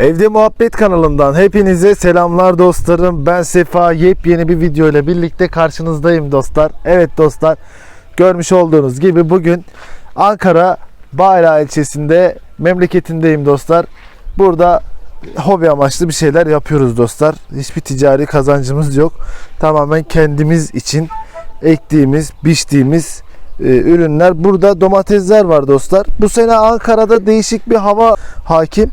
Evde Muhabbet kanalından hepinize selamlar dostlarım. Ben Sefa yepyeni bir video ile birlikte karşınızdayım dostlar. Evet dostlar görmüş olduğunuz gibi bugün Ankara Bayra ilçesinde memleketindeyim dostlar. Burada hobi amaçlı bir şeyler yapıyoruz dostlar. Hiçbir ticari kazancımız yok. Tamamen kendimiz için ektiğimiz, biçtiğimiz e, ürünler. Burada domatesler var dostlar. Bu sene Ankara'da değişik bir hava hakim.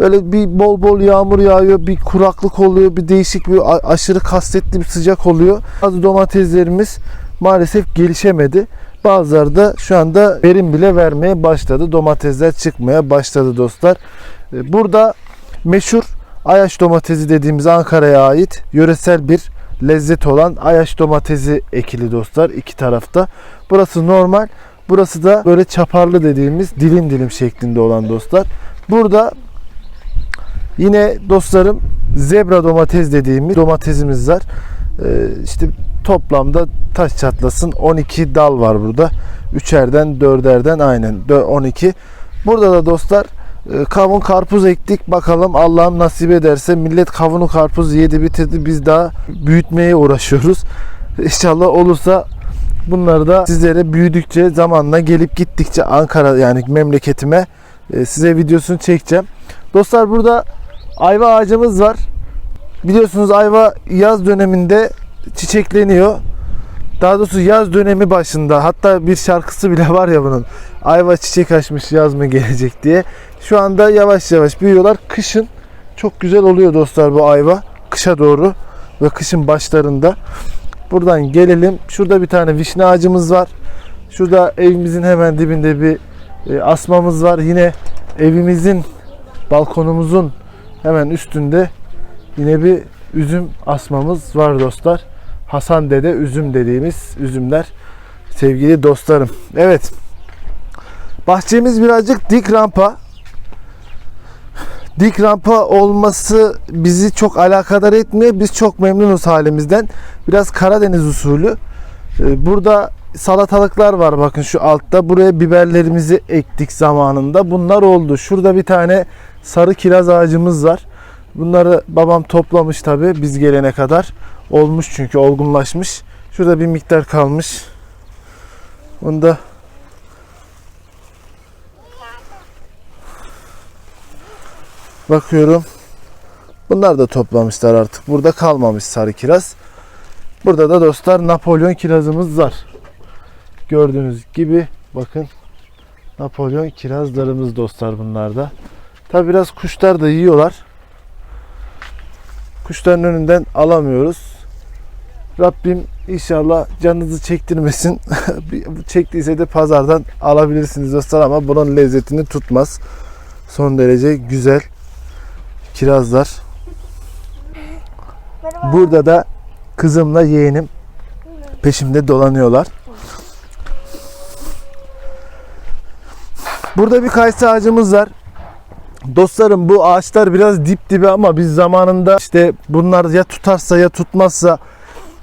Böyle bir bol bol yağmur yağıyor, bir kuraklık oluyor, bir değişik bir aşırı kasvetli bir sıcak oluyor. Bazı domateslerimiz maalesef gelişemedi. Bazıları da şu anda verim bile vermeye başladı. Domatesler çıkmaya başladı dostlar. E, Burada meşhur Ayaş domatesi dediğimiz Ankara'ya ait yöresel bir lezzet olan Ayaş domatesi ekili dostlar iki tarafta. Burası normal. Burası da böyle çaparlı dediğimiz dilim dilim şeklinde olan dostlar. Burada yine dostlarım zebra domates dediğimiz domatesimiz var. Ee, işte toplamda taş çatlasın 12 dal var burada. Üçerden dörderden aynen dö- 12. Burada da dostlar e, kavun karpuz ektik. Bakalım Allah'ım nasip ederse millet kavunu karpuz yedi bitirdi. Biz daha büyütmeye uğraşıyoruz. İnşallah olursa bunları da sizlere büyüdükçe zamanla gelip gittikçe Ankara yani memleketime e, size videosunu çekeceğim. Dostlar burada ayva ağacımız var. Biliyorsunuz ayva yaz döneminde çiçekleniyor. Daha doğrusu yaz dönemi başında hatta bir şarkısı bile var ya bunun. Ayva çiçek açmış yaz mı gelecek diye. Şu anda yavaş yavaş büyüyorlar. Kışın çok güzel oluyor dostlar bu ayva. Kışa doğru ve kışın başlarında. Buradan gelelim. Şurada bir tane vişne ağacımız var. Şurada evimizin hemen dibinde bir e, asmamız var. Yine evimizin balkonumuzun hemen üstünde yine bir üzüm asmamız var dostlar. Hasan Dede üzüm dediğimiz üzümler sevgili dostlarım. Evet. Bahçemiz birazcık dik rampa. Dik rampa olması bizi çok alakadar etmiyor. Biz çok memnunuz halimizden. Biraz Karadeniz usulü. Ee, Burada salatalıklar var bakın şu altta. Buraya biberlerimizi ektik zamanında. Bunlar oldu. Şurada bir tane sarı kiraz ağacımız var. Bunları babam toplamış tabi biz gelene kadar. Olmuş çünkü olgunlaşmış. Şurada bir miktar kalmış. Onu da bakıyorum. Bunlar da toplamışlar artık. Burada kalmamış sarı kiraz. Burada da dostlar Napolyon kirazımız var. Gördüğünüz gibi bakın Napolyon kirazlarımız dostlar bunlarda. Tabi biraz kuşlar da yiyorlar. Kuşların önünden alamıyoruz. Rabbim inşallah canınızı çektirmesin. Çektiyse de pazardan alabilirsiniz dostlar ama bunun lezzetini tutmaz. Son derece güzel kirazlar. Burada da kızımla yeğenim peşimde dolanıyorlar. Burada bir kayısı ağacımız var. Dostlarım bu ağaçlar biraz dip dibe ama biz zamanında işte bunlar ya tutarsa ya tutmazsa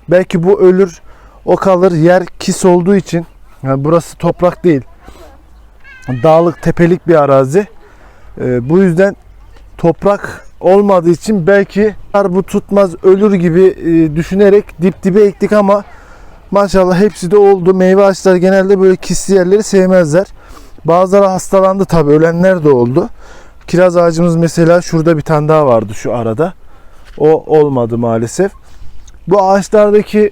belki bu ölür o kalır yer kis olduğu için yani burası toprak değil dağlık tepelik bir arazi. Ee, bu yüzden toprak olmadığı için belki bu tutmaz ölür gibi e, düşünerek dip dibe ektik ama maşallah hepsi de oldu. Meyve ağaçları genelde böyle kisli yerleri sevmezler. Bazıları hastalandı tabi ölenler de oldu Kiraz ağacımız mesela şurada bir tane daha vardı şu arada. O olmadı maalesef. Bu ağaçlardaki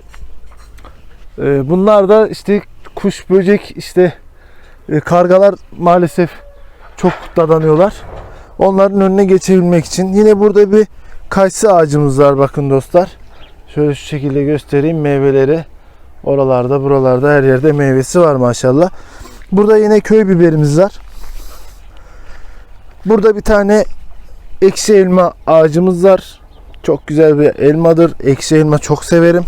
e, bunlar da işte kuş, böcek, işte e, kargalar maalesef çok dadanıyorlar. Onların önüne geçebilmek için. Yine burada bir kayısı ağacımız var bakın dostlar. Şöyle şu şekilde göstereyim meyveleri. Oralarda buralarda her yerde meyvesi var maşallah. Burada yine köy biberimiz var. Burada bir tane ekşi elma ağacımız var. Çok güzel bir elmadır. Ekşi elma çok severim.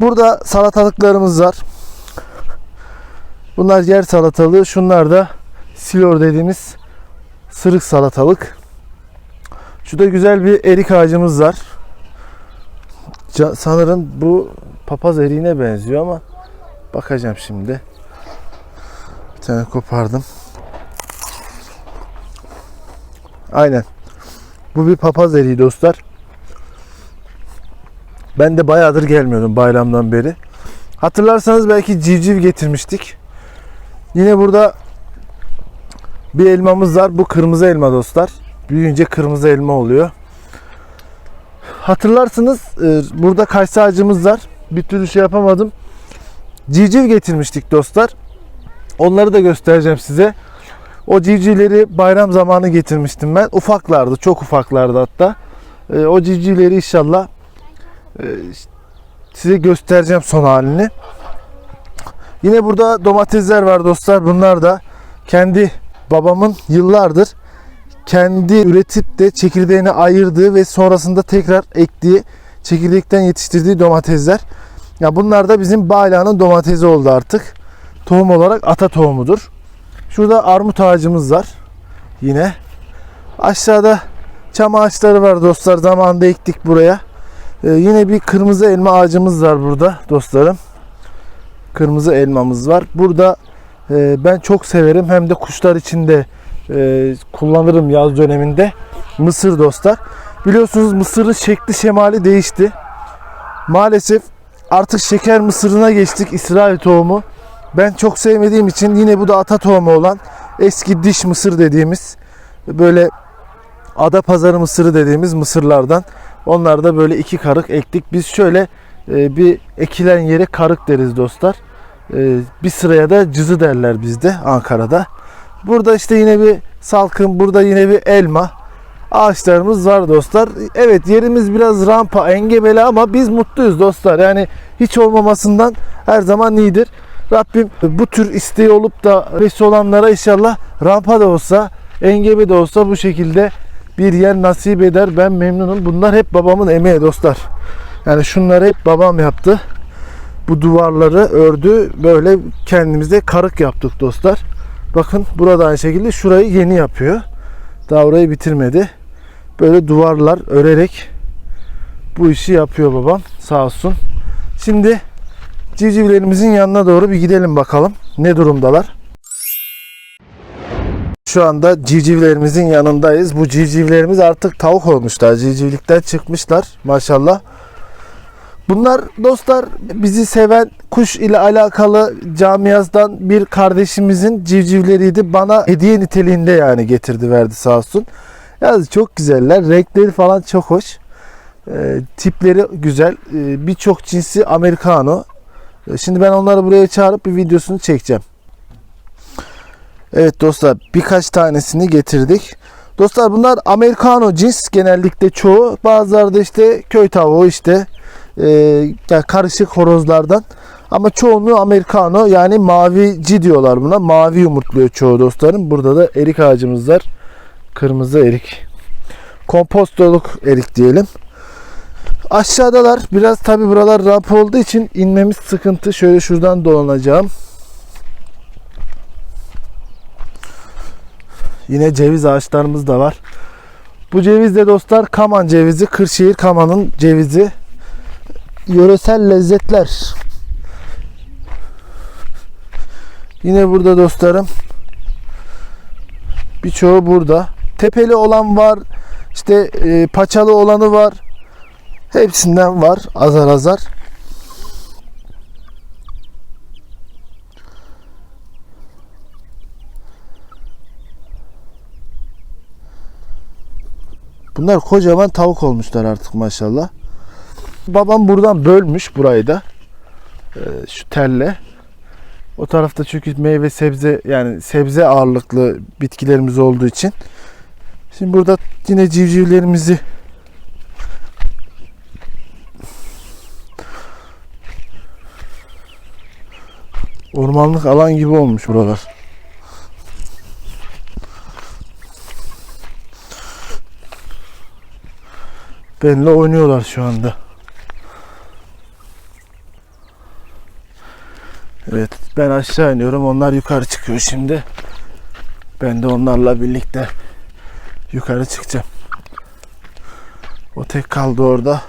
Burada salatalıklarımız var. Bunlar yer salatalığı. Şunlar da silor dediğimiz sırık salatalık. Şurada güzel bir erik ağacımız var. Sanırım bu papaz eriğine benziyor ama bakacağım şimdi. Bir tane kopardım. Aynen. Bu bir papaz eriği dostlar. Ben de bayağıdır gelmiyordum bayramdan beri. Hatırlarsanız belki civciv getirmiştik. Yine burada bir elmamız var. Bu kırmızı elma dostlar. Büyüyünce kırmızı elma oluyor. Hatırlarsınız e, burada kayısı ağacımız var. Bir türlü şey yapamadım. Civciv getirmiştik dostlar. Onları da göstereceğim size. O civcivleri bayram zamanı getirmiştim ben. Ufaklardı, çok ufaklardı hatta. E, o civcivleri inşallah e, size göstereceğim son halini. Yine burada domatesler var dostlar. Bunlar da kendi babamın yıllardır kendi üretip de çekirdeğini ayırdığı ve sonrasında tekrar ektiği çekirdekten yetiştirdiği domatesler. Ya bunlar da bizim Bayla'nın domatesi oldu artık. Tohum olarak ata tohumudur. Şurada armut ağacımız var. Yine. Aşağıda çam ağaçları var dostlar. Zamanında ektik buraya. Ee, yine bir kırmızı elma ağacımız var burada dostlarım. Kırmızı elmamız var. Burada e, ben çok severim. Hem de kuşlar için de e, kullanırım yaz döneminde. Mısır dostlar. Biliyorsunuz mısırın şekli şemali değişti. Maalesef artık şeker mısırına geçtik İsrail tohumu. Ben çok sevmediğim için yine bu da ata tohumu olan eski diş mısır dediğimiz böyle ada pazarı mısırı dediğimiz mısırlardan. Onlar da böyle iki karık ektik. Biz şöyle e, bir ekilen yere karık deriz dostlar. E, bir sıraya da cızı derler bizde Ankara'da. Burada işte yine bir salkım, burada yine bir elma ağaçlarımız var dostlar. Evet yerimiz biraz rampa, engebeli ama biz mutluyuz dostlar. Yani hiç olmamasından her zaman iyidir. Rabbim bu tür isteği olup da besi olanlara inşallah rampa da olsa, engebe de olsa bu şekilde bir yer nasip eder. Ben memnunum. Bunlar hep babamın emeği dostlar. Yani şunları hep babam yaptı. Bu duvarları ördü. Böyle kendimize karık yaptık dostlar. Bakın burada aynı şekilde şurayı yeni yapıyor. Daha orayı bitirmedi. Böyle duvarlar örerek bu işi yapıyor babam. Sağ olsun. Şimdi civcivlerimizin yanına doğru bir gidelim bakalım. Ne durumdalar? Şu anda civcivlerimizin yanındayız. Bu civcivlerimiz artık tavuk olmuşlar. Civcivlikten çıkmışlar maşallah. Bunlar dostlar bizi seven kuş ile alakalı camiazdan bir kardeşimizin civcivleriydi. Bana hediye niteliğinde yani getirdi verdi sağ olsun. Yani çok güzeller. Renkleri falan çok hoş. Ee, tipleri güzel. Ee, Birçok cinsi Americano. Ee, Şimdi ben onları buraya çağırıp bir videosunu çekeceğim. Evet dostlar birkaç tanesini getirdik. Dostlar bunlar Americano cins genellikle çoğu. Bazıları da işte köy tavuğu işte e, yani karışık horozlardan. Ama çoğunluğu Americano yani mavici diyorlar buna. Mavi yumurtluyor çoğu dostlarım. Burada da erik ağacımız var. Kırmızı erik. Kompostoluk erik diyelim. Aşağıdalar. Biraz tabi buralar ramp olduğu için inmemiz sıkıntı. Şöyle şuradan dolanacağım. Yine ceviz ağaçlarımız da var. Bu ceviz de dostlar Kaman cevizi. Kırşehir Kaman'ın cevizi. Yöresel lezzetler. Yine burada dostlarım. Birçoğu burada. Tepeli olan var. İşte e, paçalı olanı var. Hepsinden var azar azar. Bunlar kocaman tavuk olmuşlar artık maşallah. Babam buradan bölmüş burayı da. Ee, şu telle. O tarafta çünkü meyve sebze yani sebze ağırlıklı bitkilerimiz olduğu için. Şimdi burada yine civcivlerimizi ormanlık alan gibi olmuş buralar. Benimle oynuyorlar şu anda. Evet ben aşağı iniyorum onlar yukarı çıkıyor şimdi. Ben de onlarla birlikte yukarı çıkacağım. O tek kaldı orada.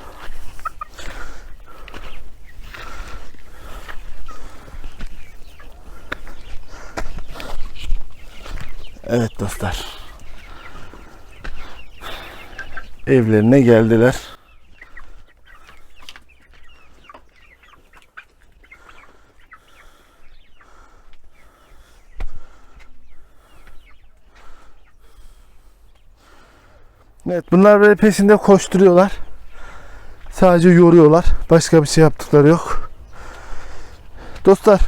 Evet dostlar. evlerine geldiler. Evet bunlar böyle peşinde koşturuyorlar. Sadece yoruyorlar. Başka bir şey yaptıkları yok. Dostlar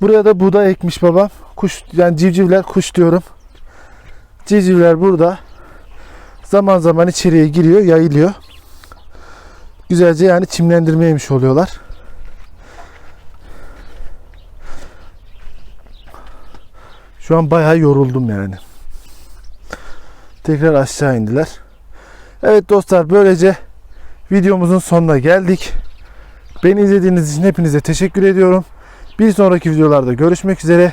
buraya da buğday ekmiş babam. Kuş yani civcivler kuş diyorum. Civcivler burada. Zaman zaman içeriye giriyor, yayılıyor. Güzelce yani çimlendirmeymiş oluyorlar. Şu an bayağı yoruldum yani. Tekrar aşağı indiler. Evet dostlar böylece videomuzun sonuna geldik. Beni izlediğiniz için hepinize teşekkür ediyorum. Bir sonraki videolarda görüşmek üzere.